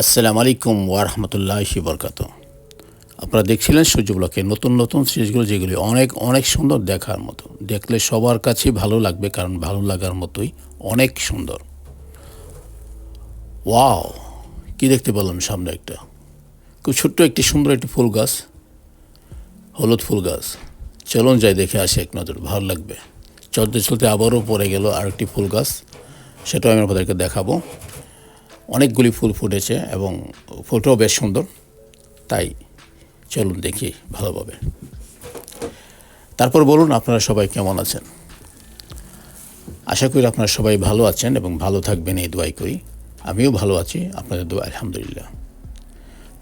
আসসালামু আলাইকুম ওয়ারহমতুল্লাহি বরকাত আপনারা দেখছিলেন সূর্য ব্লকে নতুন নতুন সিরিজগুলো যেগুলি অনেক অনেক সুন্দর দেখার মতো। দেখলে সবার কাছেই ভালো লাগবে কারণ ভালো লাগার মতোই অনেক সুন্দর। ওয়াও, কি দেখতে পেলাম সামনে একটা? খুব ছোট্ট একটি সুন্দর একটি ফুল গাছ, হলুদ ফুল গাছ। চলুন যাই দেখে আসি এক নজর, ভালো লাগবে। চলতে চলতে আবারও পড়ে গেল আরেকটি ফুল গাছ, সেটাও আমি আপনাদেরকে দেখাবো। অনেকগুলি ফুল ফুটেছে এবং ফুলটাও বেশ সুন্দর। তাই চলুন দেখি ভালোভাবে। তারপর বলুন আপনারা সবাই কেমন আছেন? আশা করি আপনারা সবাই ভালো আছেন এবং ভালো থাকবেন, এই দোয়াই করি। আমিও ভালো আছি, আপনাদের দোয়া আলহামদুলিল্লাহ।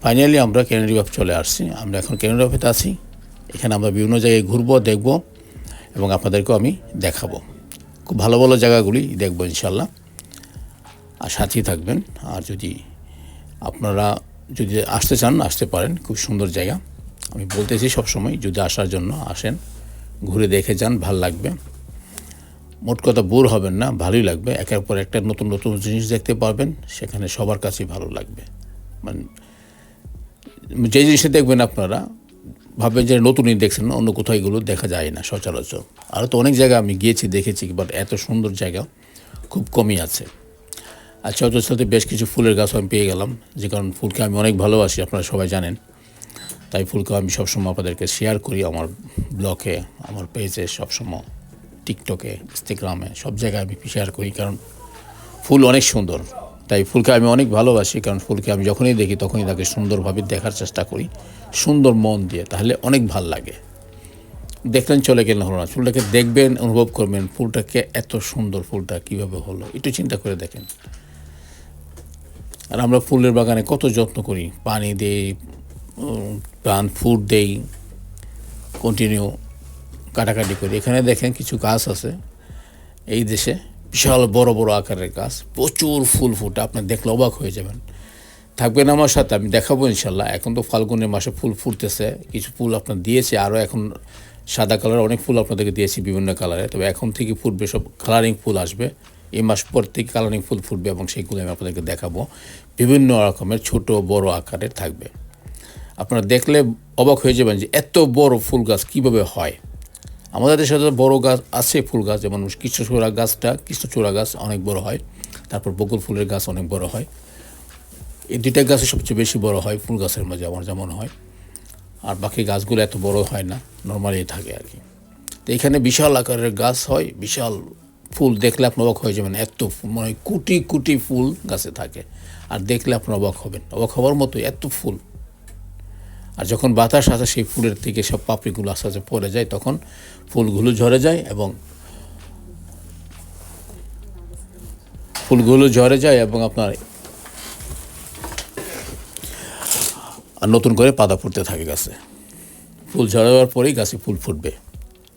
ফাইনালি আমরা কেনারি বাপ চলে আসছি। আমরা এখন কেনারি বাপেতে আছি। এখানে আমরা বিভিন্ন জায়গায় ঘুরবো, দেখব এবং আপনাদেরকেও আমি দেখাবো। খুব ভালো ভালো জায়গাগুলি দেখব ইনশাল্লাহ আর সাথেই থাকবেন। আর যদি আপনারা যদি আসতে চান, আসতে পারেন। খুব সুন্দর জায়গা। আমি বলতেছি সবসময়, যদি আসার জন্য আসেন, ঘুরে দেখে যান, ভালো লাগবে। মোট কথা বোর হবেন না, ভালোই লাগবে। একের পর একটা নতুন নতুন জিনিস দেখতে পারবেন, সেখানে সবার কাছেই ভালো লাগবে। মানে যে জিনিসটা দেখবেন আপনারা, ভাববেন যে নতুনই দেখছেন অন্য কোথাও এগুলো দেখা যায় না সচরাচর। আরও তো অনেক জায়গা আমি গিয়েছি, দেখেছি বাট এত সুন্দর জায়গা খুব কমই আছে। আর চলতে চলতে বেশ কিছু ফুলের গাছও আমি পেয়ে গেলাম, যে কারণ ফুলকে আমি অনেক ভালোবাসি, আপনারা সবাই জানেন। তাই ফুলকে আমি সবসময় আপনাদেরকে শেয়ার করি আমার ব্লগে আমার পেজে সবসময় টিকটকে ইনস্টাগ্রামে সব জায়গায় আমি শেয়ার করি, কারণ ফুল অনেক সুন্দর। তাই ফুলকে আমি অনেক ভালোবাসি, কারণ ফুলকে আমি যখনই দেখি, তখনই তাকে সুন্দরভাবে দেখার চেষ্টা করি, সুন্দর মন দিয়ে, তাহলে অনেক ভালো লাগে। দেখলেন চলে গেলেন হলো না, ফুলটাকে দেখবেন, অনুভব করবেন, ফুলটাকে এত সুন্দর ফুলটা কীভাবে হলো, একটু চিন্তা করে দেখেন। আর আমরা ফুলের বাগানে কত যত্ন করি। পানি দেই প্রাণ ফুড দেই কন্টিনিউ কাটাকাটি করি। এখানে দেখেন কিছু গাছ আছে এই দেশে, বিশাল বড় বড় আকারের গাছ, প্রচুর ফুল ফুটে আপনি দেখলে অবাক হয়ে যাবেন। থাকবেন আমার সাথে, আমি দেখাবো ইনশাল্লাহ। এখন তো ফাল্গুনের মাসে ফুল ফুটতেছে, কিছু ফুল আপনার দিয়েছে, আরও এখন সাদা কালার অনেক ফুল আপনাদেরকে দিয়েছি বিভিন্ন কালারে। তবে এখন থেকে ফুটবে, সব কালারিং ফুল আসবে। এই মাস পর থেকে কালারিং ফুল ফুটবে এবং সেইগুলো আমি আপনাদেরকে দেখাবো। বিভিন্ন রকমের ছোট, বড় আকারের থাকবে। আপনারা দেখলে অবাক হয়ে যাবেন যে এত বড় ফুল গাছ কীভাবে হয়। আমাদের দেশে তো বড় গাছ আছে ফুল গাছ, যেমন কৃষ্ণচূড়া গাছটা, কৃষ্ণচূড়া গাছ অনেক বড় হয়। তারপর বকুল ফুলের গাছ অনেক বড় হয়। এই দুইটা গাছে সবচেয়ে বেশি বড় হয় ফুল গাছের মাঝে, আমার যেমন হয়। আর বাকি গাছগুলো এত বড় হয় না নর্মালি থাকে আর কি। তো এখানে বিশাল আকারের গাছ হয়, বিশাল ফুল দেখলে আপনি অবাক হয়ে যাবেন, এত মানে কোটি কোটি ফুল গাছে থাকে। আর দেখলে আপনি অবাক হবেন, অবাক হওয়ার মতো এত ফুল। আর যখন বাতাস আসে সেই ফুলের থেকে সব পাপড়িগুলো আস্তে আস্তে পড়ে যায়, তখন ফুলগুলো ঝরে যায় এবং ফুলগুলো ঝরে যায় এবং আপনার আর নতুন করে পাতা ফুটতে থাকে গাছে। ফুল ঝরাবার পরেই গাছে ফুল ফুটবে।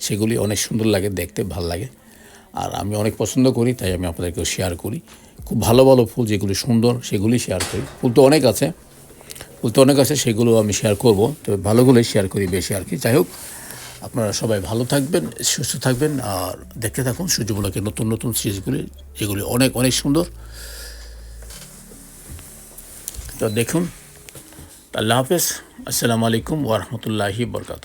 সেগুলি অনেক সুন্দর লাগে, দেখতে ভালো লাগে। আর আমি অনেক পছন্দ করি, তাই আমি আপনাদেরকেও শেয়ার করি। খুব ভালো ভালো ফুল যেগুলি সুন্দর, সেগুলি শেয়ার করি। ফুল তো অনেক আছে, ফুল তো অনেক আছে, সেগুলো আমি শেয়ার করব। তবে ভালোগুলোই শেয়ার করি বেশি আর কি। যাই হোক, আপনারা সবাই ভালো থাকবেন, সুস্থ থাকবেন, আর দেখতে থাকুন সূর্যগুলোকে নতুন নতুন সিরিজগুলি, যেগুলি অনেক অনেক সুন্দর। তো দেখুন, আল্লাহ হাফেজ। আসসালামু আলাইকুম ওরহমতুল্লাহি বরকাত